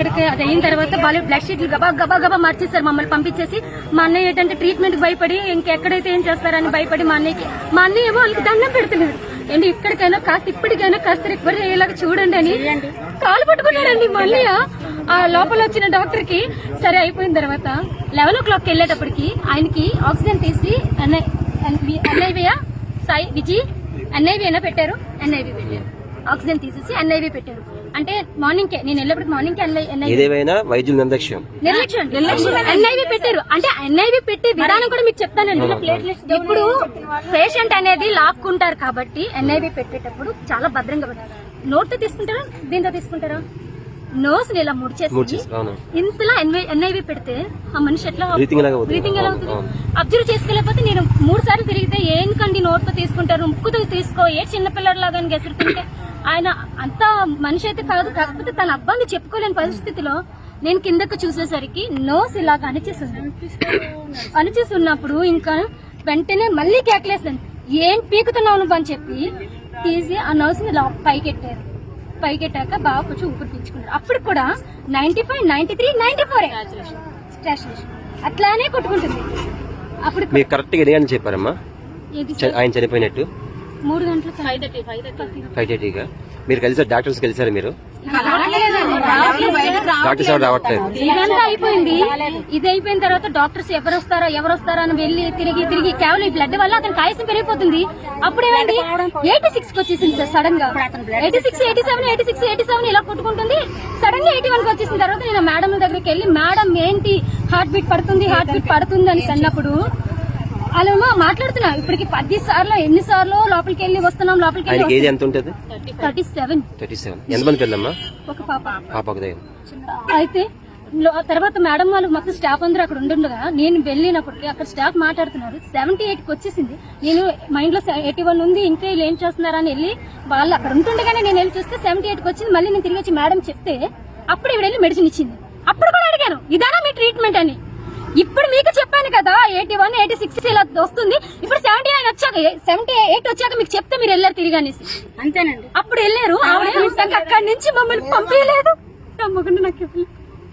అక్కడికి అది అయిన తర్వాత వాళ్ళు బ్లడ్ షీట్లు గబా గబా గబా మార్చేస్తారు మమ్మల్ని పంపించేసి. మా అన్నయ్య ఏంటంటే ట్రీట్మెంట్ భయపడి ఇంకెక్కడైతే ఏం చేస్తారని భయపడి మా అన్నయ్యకి మా అన్నయ్య ఏమో వాళ్ళకి దండం పెడుతున్నారు ఏంటి ఇక్కడికైనా కాస్త ఇప్పటికైనా కాస్త రికవర్ అయ్యేలాగా చూడండి అని కాలు పట్టుకున్నారండి మళ్ళీ ఆ లోపల వచ్చిన డాక్టర్కి సరే అయిపోయిన తర్వాత లెవెన్ ఓ క్లాక్ వెళ్ళేటప్పటికి ఆయనకి ఆక్సిజన్ తీసి ఎన్ఐవియా సాయి విజయ్ ఎన్ఐవి అయినా పెట్టారు ఎన్ఐవి పెట్టారు. ఆక్సిజన్ తీసేసి ఎన్ఐవి పెట్టారు. అంటే మార్నింగ్ కే నేను వెళ్ళేప్పటికి మార్నింగ్ ఏదేమైనా వైద్యుల నిర్లక్ష్యం. నిర్లక్ష్యం ఎన్ఐవి పెట్టారు. అంటే ఎన్ఐవి పెట్టే విధానం కూడా మీకు చెప్తానండి ఇప్పుడు పేషెంట్ అనేది లాక్కుంటారు కాబట్టి ఎన్ఐవి పెట్టేటప్పుడు చాలా భద్రంగా పెట్టారు నోట్తో తీసుకుంటారా? దీంతో తీసుకుంటారా? నోస్ ఇలా ముడిచేసి. ఇంతలా ఎన్ఐవి పెడితే ఆ మనిషి ఎట్లా? బ్రీతింగ్ ఎలా అవుతుంది. అబ్జర్వ్ చేసుకోలేకపోతే నేను మూడు సార్లు తిరిగితే ఏం కండి నోట్తో తీసుకుంటారు? ముక్కుతో తీసుకో ఏ చిన్న పిల్లలాగా గెసురుతుంటే ఆయన అంత మనిషి అయితే కాదు కాకపోతే తన అబ్బాయిని చెప్పుకోలేని పరిస్థితిలో నేను కిందకు చూసేసరికి నోస్ ఇలాగ అణిచేస్తుంది అణిచేసి ఉన్నప్పుడు ఇంకా వెంటనే మళ్ళీ కేకలేసాను ఏం పీకుతున్నావు నువ్వు? అని చెప్పి తీసి ఆ నోస్ని ఇలా పైకెట్టారు. పైకెట్టాక బాగా కొంచెం ఊపిరి పీల్చుకున్నారు. అప్పుడు కూడా ninety five ninety three ninety four. అట్లానే కొట్టుకుంటుంది. అప్పుడు మీకు కరెక్ట్గా ఎన్ని గంటలు చెప్పారమ్మా ఆయన చనిపోయినట్టు? మూడు గంటలకు five thirty five thirty five థర్టీగా మీరు కలిసారు డాక్టర్స్ కలిసారు మీరు? డాక్టర్స్ ఎవరు రావట్లేదు. ఇదంతా అయిపోయింది. ఇది అయిపోయిన తర్వాత డాక్టర్స్ ఎవరు వస్తారో ఎవరు వస్తారో అని వెళ్ళి తిరిగి తిరిగి కేవలం ఈ బ్లడ్ వల్ల అతనికి ఆయాసం పెరిగిపోతుంది. అప్పుడు ఏమైంది ఎయిటీ సిక్స్కి వచ్చేసింది సార్ సడన్గా. Eighty six eighty seven eighty six eighty seven ఇలా కొట్టుకుంటుంది. సడన్గా ఎయిటీ వన్కి వచ్చేసిన తర్వాత నేను మేడం దగ్గరికి వెళ్ళి మేడం ఏంటి? హార్ట్ బీట్ పడుతుంది హార్ట్ బీట్ పడుతుంది అని అన్నప్పుడు వాళ్ళేమో మాట్లాడుతున్నా. ఇప్పటికి పది సార్లు ఎన్ని సార్లు లోపలికి వెళ్ళి వస్తున్నాం లోపలికి ఆయనకి ఏది వెళ్ళి ఎంత ఉంటుంది థర్టీ సెవెన్. Thirty seven. ఎంతమంది పిల్లమ్మా? ఒక పాప. దగ్గర. అయితే లో- తర్వాత మేడం వాళ్ళు మొత్తం స్టాఫ్ అందరూ అక్కడ ఉండుండగా నేను వెళ్ళినప్పటికీ అక్కడ స్టాఫ్ మాట్లాడుతున్నారు. సెవెంటీ ఎయిట్కి వచ్చేసింది. నేను మైండ్లో ఎయిటీ వన్ ఉంది ఇంకా వీళ్ళు ఏం చేస్తున్నారని వెళ్ళి వాళ్ళు అక్కడ ఉంటుండగానే నేను వెళ్ళి చూస్తే సెవెంటీ ఎయిట్కి వచ్చింది. మళ్ళీ నేను తిరిగి వచ్చి మేడం చెప్తే అప్పుడు ఇవిడ వెళ్ళి మెడిసిన్ ఇచ్చింది. అప్పుడు కూడా అడిగాను ఇదానా మీ ట్రీట్మెంట్ అని. ఇప్పుడు మీకు చెప్పాను కదా ఎయిటీ వన్ ఎయిటీ సిక్స్ ఇలా వస్తుంది. ఇప్పుడు సెవెంటీ నైన్ వచ్చాక సెవెంటీ ఎయిట్ వచ్చాక మీకు చెప్తే మీరు వెళ్ళారు తిరిగి అనేసి అంతేనండి. అప్పుడు వెళ్ళారు. ఆవిడ అక్కడి నుంచి మమ్మల్ని పంపించలేదు. నమ్మకుండా నాకు ఇవ్వలేదు.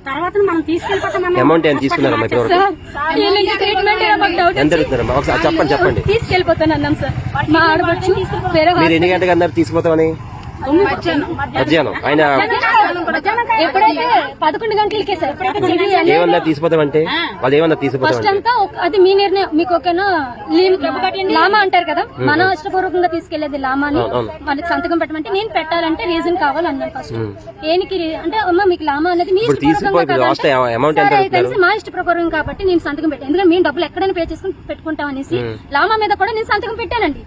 తర్వాత మనం తీసుకెళ్ళిపోతామన్నా అమౌంట్ ఎంత తీసుకున్నారమ్మా ఇప్పటివరకు సార్ వీళ్ళకి ట్రీట్మెంట్ ఏమో మాకు డౌట్ ఎంత అడుగుతున్నారమ్మా ఒకసారి చెప్పండి చెప్పండి. తీసుకెళ్ళిపోతాను అన్నాం సార్ మా ఆడవచ్చు వేరే మీరు ఎన్ని గంటలకు అన్నారు తీసుకుపోతామని? మధ్యాహ్నం. ఆయన ఎప్పుడైతే పదకొండు గంటలకే సార్ ఎప్పుడైతే ఏమన్నారు తీసుకుపోతామంటే వాళ్ళు అంతా ఒక- అది మీ నిర్ణయం మీకు ఓకేనా? లీమ్- లామా అంటారు కదా మన ఇష్టపూర్వకంగా తీసుకెళ్ళేది లామాని. మనకి సంతకం పెట్టమంటే నేను పెట్టాలంటే రీజన్ కావాలన్నాను ఫస్ట్ ఏనికి అంటే అమ్మ మీకు లామా అనేది మీ? తెలిసి మా ఇష్టప్రకారం కాబట్టి నేను సంతకం పెట్టాను ఎందుకంటే మేము డబ్బులు ఎక్కడైనా పే చేసుకుని పెట్టుకుంటాం అనేసి లామా మీద కూడా నేను సంతకం పెట్టానండి.